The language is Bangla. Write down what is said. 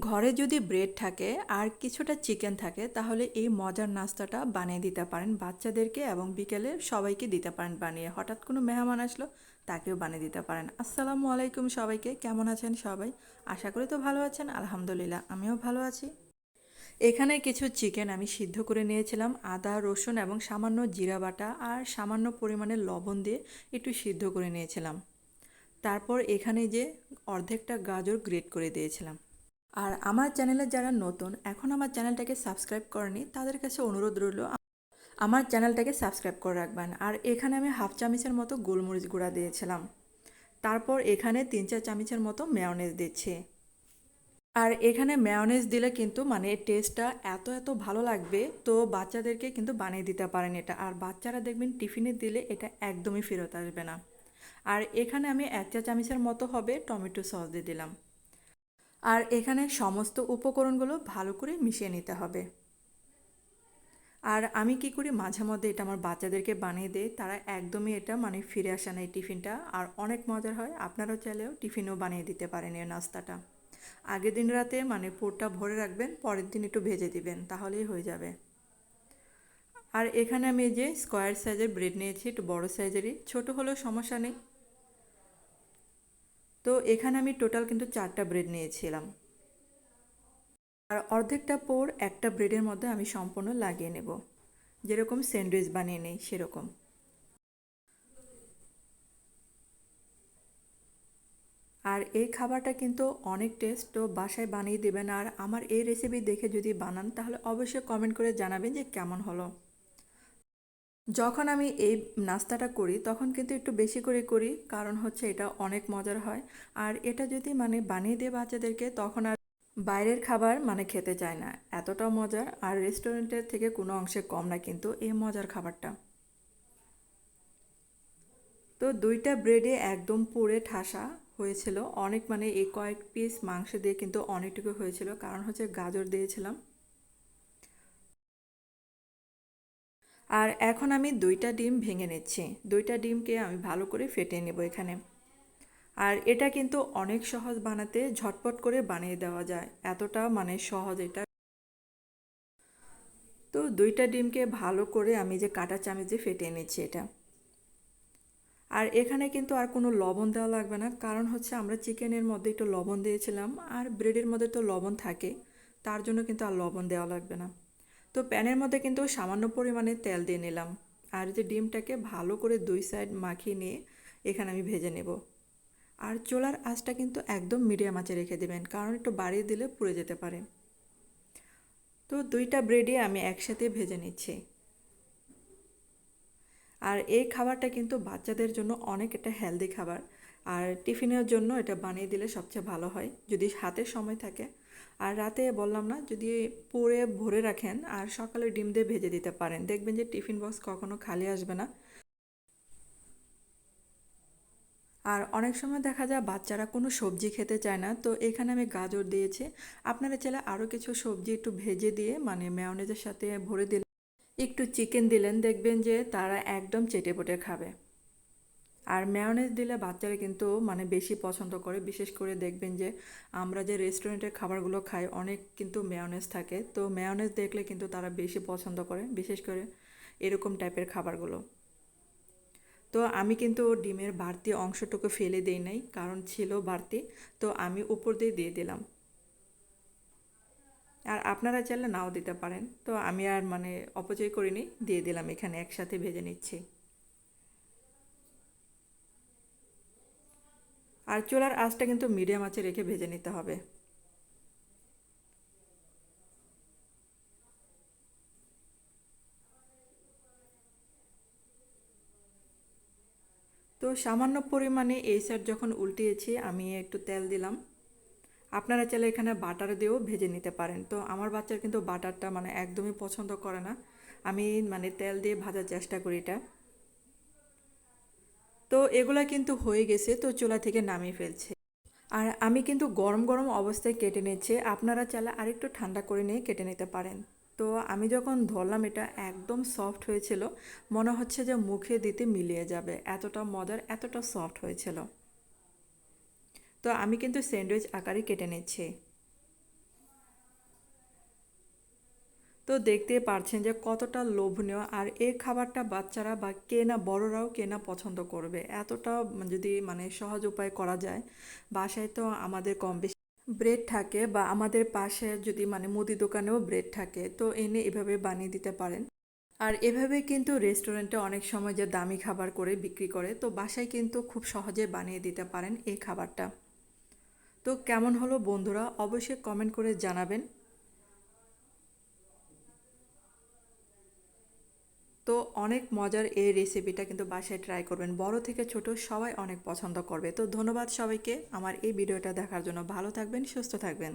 ঘরে যদি ব্রেড থাকে আর কিছুটা চিকেন থাকে, তাহলে এই মজার নাস্তাটা বানিয়ে দিতে পারেন বাচ্চাদেরকে এবং বিকেলে সবাইকে দিতে পারেন বানিয়ে। হঠাৎ কোনো মেহমান আসলো, তাকেও বানিয়ে দিতে পারেন। আসসালামু আলাইকুম সবাইকে, কেমন আছেন সবাই? আশা করি তো ভালো আছেন, আলহামদুলিল্লাহ, আমিও ভালো আছি। এখানে কিছু চিকেন আমি সিদ্ধ করে নিয়েছিলাম, আদা, রসুন এবং সামান্য জিরা বাটা আর সামান্য পরিমাণে লবণ দিয়ে একটু সিদ্ধ করে নিয়েছিলাম। তারপর এখানে যে অর্ধেকটা গাজর গ্রেট করে দিয়েছিলাম। আর আমার চ্যানেলে যারা নতুন, এখন আমার চ্যানেলটাকে সাবস্ক্রাইব করেনি, তাদের কাছে অনুরোধ রইল আমার চ্যানেলটাকে সাবস্ক্রাইব করে রাখবেন। আর এখানে আমি হাফ চামচের মতো গোলমরিচ গুঁড়া দিয়েছিলাম। তারপর এখানে তিন চার চামচের মতো মেয়নেজ দিচ্ছি। আর এখানে মেয়নেজ দিলে কিন্তু মানে টেস্টটা এত এত ভালো লাগবে, তো বাচ্চাদেরকে কিন্তু বানিয়ে দিতে পারেন এটা। আর বাচ্চারা দেখবেন টিফিনে দিলে এটা একদমই ফেরত আসবে না। আর এখানে আমি এক চা চামচের মতো হবে টমেটো সস দিয়ে দিলাম। আর এখানে সমস্ত উপকরণগুলো ভালো করে মিশিয়ে নিতে হবে। আর আমি কি করি, মাঝে মধ্যে এটা আমার বাচ্চাদেরকে বানিয়ে দেই, তারা একদমই এটা মানে ফিরে আসে না এই টিফিনটা। আর অনেক মজার হয়, আপনারাও চাইলেও টিফিনও বানিয়ে দিতে পারেন এই নাস্তাটা। আগের দিন রাতে মানে পোরটা ভরে রাখবেন, পরের দিন একটু ভেজে দিবেন, তাহলেই হয়ে যাবে। আর এখানে আমি যে স্কোয়ার সাইজের ব্রেড নিয়েছি, একটু বড় সাইজেরই ছোট হলেও সমস্যা নেই। তো এখানে আমি টোটাল কিন্তু চারটা ব্রেড নিয়েছিলাম। আর অর্ধেকটা পোর একটা ব্রেডের মধ্যে আমি সম্পূর্ণ লাগিয়ে নেব। যেরকম স্যান্ডউইচ বানিয়ে নেই, সেরকম। আর এই খাবারটা কিন্তু অনেক টেস্ট, তো বাসায় বানিয়ে দেবেন। আর আমার এই রেসিপি দেখে যদি বানান, তাহলে অবশ্যই কমেন্ট করে জানাবেন যে কেমন হলো। যখন আমি এই নাস্তাটা করি, তখন কিন্তু একটু বেশি করে করি, কারণ হচ্ছে এটা অনেক মজার হয়। আর এটা যদি মানে বানিয়ে দিয়ে বাচ্চাদেরকে, তখন আর বাইরের খাবার মানে খেতে চায় না। এতটা মজার, আর রেস্টুরেন্টের থেকে কোনো অংশে কম না কিন্তু এই মজার খাবারটা। তো দুইটা ব্রেডে একদম পুড়ে ঠাসা হয়েছিল। অনেক মানে এই কয়েক পিস মাংস দিয়ে কিন্তু অনেকটুকু হয়েছিল। কারণ হচ্ছে গাজর দিয়েছিলাম। আর এখন আমি দুইটা ডিম ভেঙে নিচ্ছি। দুইটা ডিমকে আমি ভালো করে ফেটে নেব এখানে। আর এটা কিন্তু অনেক সহজ বানাতে ঝটপট করে বানিয়ে দেওয়া যায়। এতটা মানে সহজ এটা। তো দুইটা ডিমকে ভালো করে আমি যে কাটা চামচে ফেটে নিচ্ছি এটা। আর এখানে কিন্তু আর কোনো লবণ দেওয়া লাগবে না। কারণ হচ্ছে আমরা চিকেনের মধ্যে একটু লবণ দিয়েছিলাম। আর ব্রেডের মধ্যে তো লবণ থাকে। তার জন্য কিন্তু আর লবণ দেওয়া লাগবে না। তো প্যানের মধ্যে কিন্তু সামান্য পরিমাণে তেল দিয়ে নিলাম। আর যে ডিমটাকে ভালো করে দুই সাইড মাখিয়ে নিয়ে এখানে আমি ভেজে নেব। আর চোলার আঁচটা কিন্তু একদম মিডিয়াম আঁচে রেখে দেবেন, কারণ একটু বাড়িয়ে দিলে পুড়ে যেতে পারে। তো দুইটা ব্রেডই আমি একসাথে ভেজে নিচ্ছি। আর এই খাবারটা কিন্তু বাচ্চাদের জন্য অনেক একটা হেলদি খাবার। আর টিফিনের জন্য এটা বানিয়ে দিলে সবচেয়ে ভালো হয়, যদি হাতে সময় থাকে। আর রাতে বললাম না, যদি পুরে ভরে রাখেন আর সকালে ডিম দিয়ে ভেজে দিতে পারেন, দেখবেন যে টিফিন বক্স কখনো খালি আসবে না। আর অনেক সময় দেখা যায় বাচ্চারা কোনো সবজি খেতে চায় না, তো এখানে আমি গাজর দিয়েছি। আপনারা চাইলে আরও কিছু সবজি একটু ভেজে দিয়ে মানে মেয়নেজের সাথে ভরে দিলে, একটু চিকেন দিলেন, দেখবেন যে তারা একদম চেটে খাবে। আর মেয়নেজ দিলে বাচ্চারা কিন্তু মানে বেশি পছন্দ করে। বিশেষ করে দেখবেন যে, আমরা যে রেস্টুরেন্টের খাবারগুলো খাই, অনেক কিন্তু মেয়নেজ থাকে। তো মেয়নেজ দেখলে কিন্তু তারা বেশি পছন্দ করে, বিশেষ করে এরকম টাইপের খাবারগুলো। তো আমি কিন্তু ডিমের বাড়তি অংশটুকু ফেলে দিই নাই, কারণ ছিল বাড়তি। তো আমি উপর দিয়ে দিয়ে দিলাম। আর আপনারা চাইলে নাও দিতে পারেন। তো আমি আর মানে অপচয় করিনি, দিয়ে দিলাম এখানে একসাথে ভেজে নিচ্ছি। আর চুলার আঁচটা কিন্তু মিডিয়াম আঁচে রেখে ভেজে নিতে হবে। তো সামান্য পরিমাণে এই সাইড যখন উল্টিয়েছি, আমি একটু তেল দিলাম। আপনারা চাইলে এখানে বাটার দিয়েও ভেজে নিতে পারেন। তো আমার বাচ্চার কিন্তু বাটারটা মানে একদমই পছন্দ করে না। আমি মানে তেল দিয়ে ভাজার চেষ্টা করি এটা। তো এগুলো কিন্তু হয়ে গেছে, তো চুলা থেকে নামিয়ে ফেলছে। আর আমি কিন্তু গরম গরম অবস্থায় কেটে নিচ্ছি, আপনারা চালা আরেকটু ঠান্ডা করে নিয়ে কেটে নিতে পারেন। তো আমি যখন ধরলাম এটা একদম সফট হয়েছিল, মনে হচ্ছে যে মুখে দিতে মিলিয়ে যাবে, এতটা মজার, এতটা সফট হয়েছিল। তো আমি কিন্তু স্যান্ডউইচ আকারে কেটে নিচ্ছি। তো দেখতেই পারছেন যে কতটা লোভনীয় আর এই খাবারটা বাচ্চারা বা কে না বড়রাও কে না পছন্দ করবে। এতটা যদি মানে সহজ উপায় করা যায়, বাসায় তো আমাদের কম বেশি ব্রেড থাকে বা আমাদের পাশে যদি মানে মুদি দোকানেও ব্রেড থাকে, তো এনে এভাবে বানিয়ে দিতে পারেন। আর এভাবে কিন্তু রেস্টুরেন্টে অনেক সময় যে দামি খাবার করে বিক্রি করে, তো বাসায় কিন্তু খুব সহজে বানিয়ে দিতে পারেন এই খাবারটা। তো কেমন হলো বন্ধুরা, অবশ্যই কমেন্ট করে জানাবেন। তো অনেক মজার এই রেসিপিটা কিন্তু বাসায় ট্রাই করবেন। বড় থেকে ছোট সবাই অনেক পছন্দ করবে। তো ধন্যবাদ সবাইকে। আমার এই ভিডিওটা দেখার জন্য ভালো থাকবেন, সুস্থ থাকবেন।